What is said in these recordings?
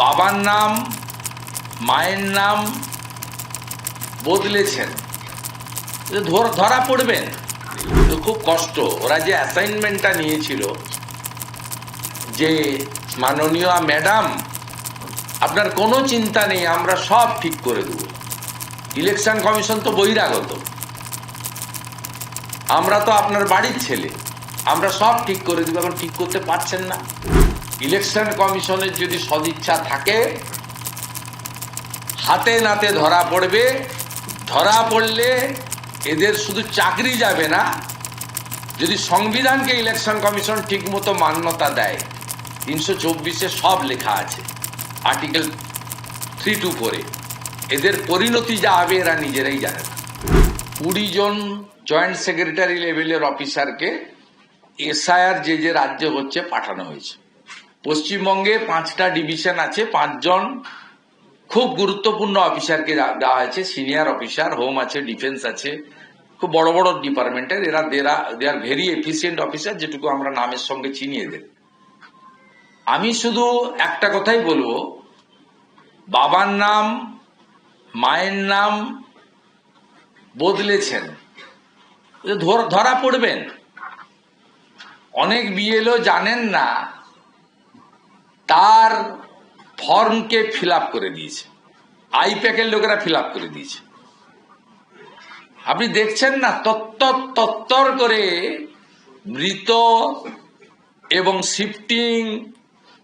বাবার নাম, মায়ের নাম বদলেছেন। ধর- পড়বেন। খুব কষ্ট। ওরা যে অ্যাসাইনমেন্টটা নিয়েছিল যে মাননীয় ম্যাডাম, আপনার কোনো চিন্তা নেই, আমরা সব ঠিক করে দেব। ইলেকশন কমিশন তো বহিরাগত। আমরা তো আপনার বাড়ির ছেলে। আমরা সব ঠিক করে দেবো, এখন ঠিক করতে পারছেন না। ইলেকশন কমিশনের যদি সদিচ্ছা থাকে, হাতে নাতে ধরা পড়বে। ধরা পড়লে এদের শুধু চাকরি যাবে না, যদি সংবিধানকে ইলেকশন কমিশন ঠিকমতো মান্যতা দেয়, তিনশো চব্বিশে সব লেখা আছে, আর্টিকেল থ্রি টু ফোরে এদের পরিণতি যা হবে এরা নিজেরাই জানে না। কুড়ি জন জয়েন্ট সেক্রেটারি লেভেলের অফিসারকে এসআইআর যে যে রাজ্যে হচ্ছে পাঠানো হয়েছে। পশ্চিমবঙ্গে পাঁচটা ডিভিশন আছে, পাঁচজন খুব গুরুত্বপূর্ণ অফিসারকে দেওয়া হয়েছে, সিনিয়র অফিসার, হোম আছে, ডিফেন্স আছে, খুব বড় বড় ডিপার্টমেন্টের, এরা they are very efficient officer যেটুকু আমরা নামের সঙ্গে চিনিয়ে দেব আমি শুধু একটা কথাই বলব, বাবার নাম, মায়ের নাম বদলেছেন। ধর- ধরা পড়বেন। অনেক বিএলও জানেন না তার ফর্মকে ফিল করে দিয়েছে। আইপ্যাকের লোকেরা ফিল করে দিয়েছে। আপনি দেখছেন না? তত্তর তত্তর করে মৃত এবং শিফটিং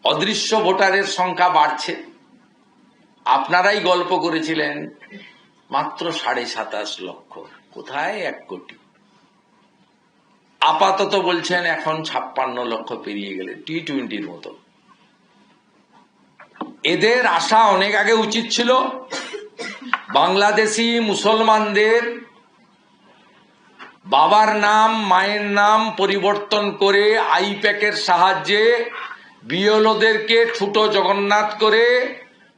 অদৃশ্য ভোটারের সংখ্যা বাড়ছে। আপনারাই গল্প করেছিলেন, মাত্র সাড়ে সাতাশ লক্ষ। কোথায়? এক কোটি। আপাতত বলছেন এখন ছাপ্পান্ন লক্ষ পেরিয়ে গেলে, টি টোয়েন্টির মতো। এদের আশা অনেক আগে উচিত ছিল। বাংলাদেশি মুসলমানদের বাবার নাম, মায়ের নাম পরিবর্তন করে আইপ্যাকের সাহায্যে বিএলওদেরকে ছোট জগন্নাথ করে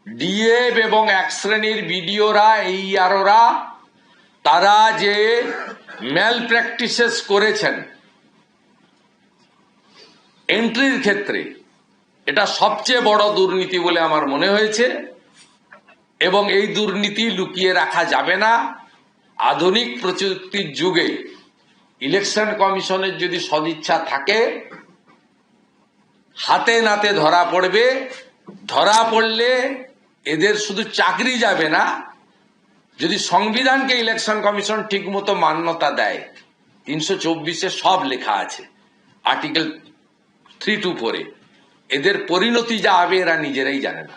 ডিএফ এবং এক শ্রেণির বিডিওরা, এই আরোরা, তারা যে ম্যাল প্র্যাকটিসেস করেছেন এন্ট্রির ক্ষেত্রে এটা সবচেয়ে বড় দুর্নীতি বলে আমার মনে হয়েছে। এবং এই দুর্নীতি লুকিয়ে রাখা যাবে না। আধুনিক প্রযুক্তির যুগে ইলেকশন কমিশনের যদি সদিচ্ছা থাকে, হাতে নাতে ধরা পড়বে। ধরা পড়লে এদের শুধু চাকরি যাবে না, যদি সংবিধানকে ইলেকশন কমিশন ঠিকমতো মান্যতা দেয়, তিনশো চব্বিশে সব লেখা আছে, আর্টিকেল থ্রি টু ফোরে। এদের পরিণতি যা হবে এরা নিজেরাই জানে না।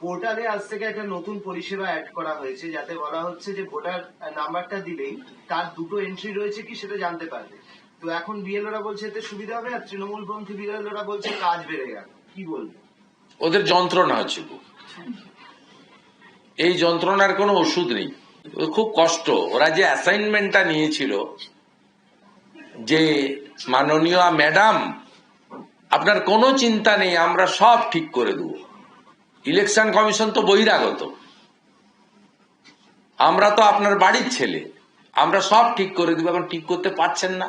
পোর্টালে আজ থেকে একটা নতুন পরিষেবা অ্যাড করা হয়েছে যাতে বলা হচ্ছে যে ভোটার নাম্বারটা দিলেই তার দুটো এন্ট্রি রয়েছে কি সেটা জানতে পারবে। তো এখন বিএলওরা বলছে এতে সুবিধা হবে আর তৃণমূলপন্থী বিএলওরা বলছে কাজ বেড়ে গেল। কি বলবে? ওদের যন্ত্রণা হচ্ছে খুব। এই যন্ত্রণার কোনো ওষুধ নেই। খুব কষ্ট। ওরা যে অ্যাসাইনমেন্টটা নিয়েছিল যে মাননীয় ম্যাডাম আপনার কোনো চিন্তা নেই, আমরা সব ঠিক করে দেব। ইলেকশন কমিশন তো বহিরাগত। আমরা তো আপনার বাড়ির ছেলে। আমরা সব ঠিক করে দিব, এখন ঠিক করতে পারছেন না।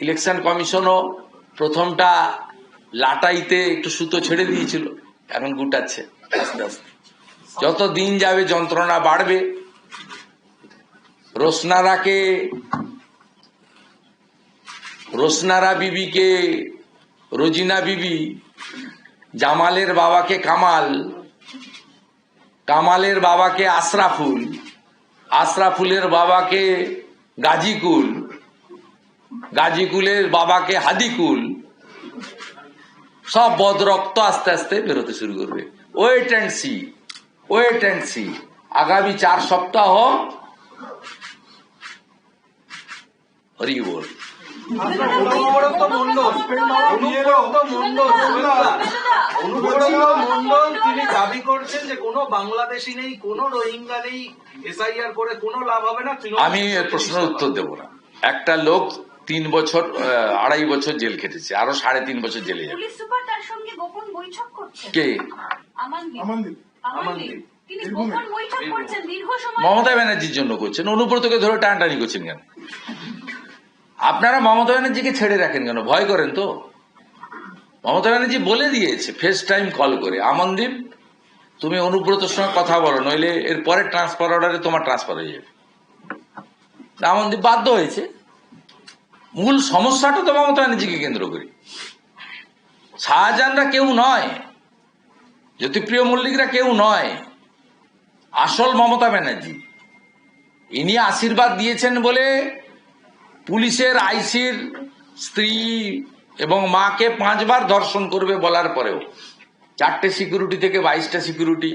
ইলেকশন কমিশনও প্রথমটা লাটাইতে একটু সুতো ছেড়ে দিয়েছিল, এখন গুটাচ্ছে, আস্তে আস্তে। যত দিন যাবে যন্ত্রণা বাড়বে। রোসনারাকে রোসনারা বিবিকে রোজিনা বিবি, জামালের বাবাকে কামাল, কামালের বাবাকে আশরাফুল, আশরাফুলের বাবাকে গাজীকুল, গাজীকুলের বাবাকে হাদিকুল। সব বদরক্ত আস্তে আস্তে বেরোতে শুরু করবে। Wait and see wait and see আগামী চার সপ্তাহ হরি বল। অনুব্রত মন্ডল অনুব্রত মন্ডল অনুব্রত মন্ডল তিনি দাবি করছেন যে কোনো বাংলাদেশি নেই কোনো রোহিঙ্গা নেই এসআইআর করে কোনো লাভ হবে না আমি এর প্রশ্নের উত্তর দেব না। একটা লোক তিন বছর আহ, আড়াই বছর জেল খেটেছে আরও সাড়ে তিন বছর জেলে যাবে। পুলিশ সুপার তার সঙ্গে গোপন বৈঠক কে? আমানদীপ। আমানদীপ। আমানদীপ। আমানদীপ। তিনি বীরভূমে। গোপন বৈঠক করছেন দীর্ঘ সময় মমতা ব্যানার্জির জন্য করছেন। অনুব্রতকে ধরে টানাটানি করছেন কেন? আপনারা মমতা ব্যানার্জিকে ছেড়ে রাখেন কেন? ভয় করেন তো? মমতা ব্যানার্জি বলে দিয়েছে ফেস টাইম কল করে, আমনদীপ, তুমি অনুব্রতর সঙ্গে কথা বলো, নইলে এর পরে ট্রান্সফার অর্ডারে তোমার ট্রান্সফার হয়ে যাবে। রামনদীপ বাধ্য হয়েছে। মূল সমস্যাটা তো মমতা ব্যানার্জিকে কেন্দ্র করে। শাহজাহানরা কেউ নয়, জ্যোতিপ্রিয় মল্লিকরা কেউ নয়, আসল মমতা ব্যানার্জি। ইনি আশীর্বাদ দিয়েছেন বলে পুলিশের আইসির স্ত্রী এবং মাকে পাঁচবার ধর্ষণ করবে বলার পরেও চারটে সিকিউরিটি থেকে বাইশটা security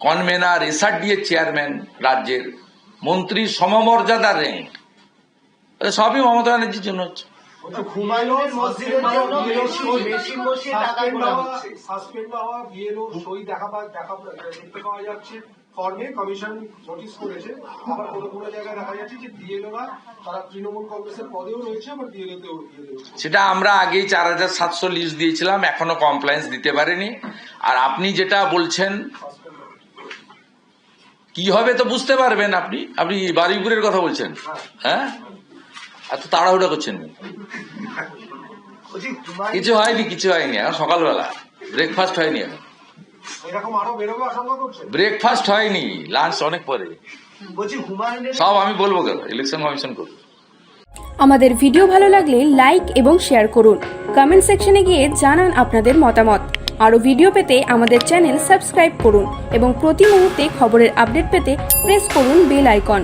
convener S R D এর চেয়ারম্যান রাজ্যের মন্ত্রী সমমর্যাদার র্যাঙ্ক সবই মমতা ব্যানার্জির জন্য হচ্ছে। হচ্ছে সাসপেন্ড হওয়া বিএলও সই দেখা দেখা দেখতে পাওয়া যাচ্ছে। ফর্মে কমিশন নোটিশ করেছে। আবার কোনো কোনো জায়গায় দেখা যাচ্ছে যে বিএলওরা তারা তৃণমূল কংগ্রেসের পদেও রয়েছে আবার বিএলওতেও সেটা আমরা আগেই চার হাজার সাতশো লিস্ট দিয়েছিলাম এখনও কমপ্লায়েন্স দিতে পারেনি। আর আপনি যেটা বলছেন কি হবে তো বুঝতে পারবেন আপনি? আপনি বারুইপুরের কথা বলছেন হ্যাঁ? এত তাড়াহুড়া করছেন? কিছু হয়নি কিছু হয়নি এখন সকালবেলা ব্রেকফাস্ট হয়নি এখন। ব্রেকফাস্ট হয়নি লাঞ্চ অনেক পরে। সব আমি বলব কেন? ইলেকশন কমিশন করব আমাদের ভিডিও ভালো লাগলে লাইক এবং শেয়ার করুন। কমেন্ট সেকশনে গিয়ে জানান আপনাদের মতামত। আরও ভিডিও পেতে আমাদের চ্যানেল সাবস্ক্রাইব করুন এবং প্রতি মুহূর্তে খবরের আপডেট পেতে প্রেস করুন বেল আইকন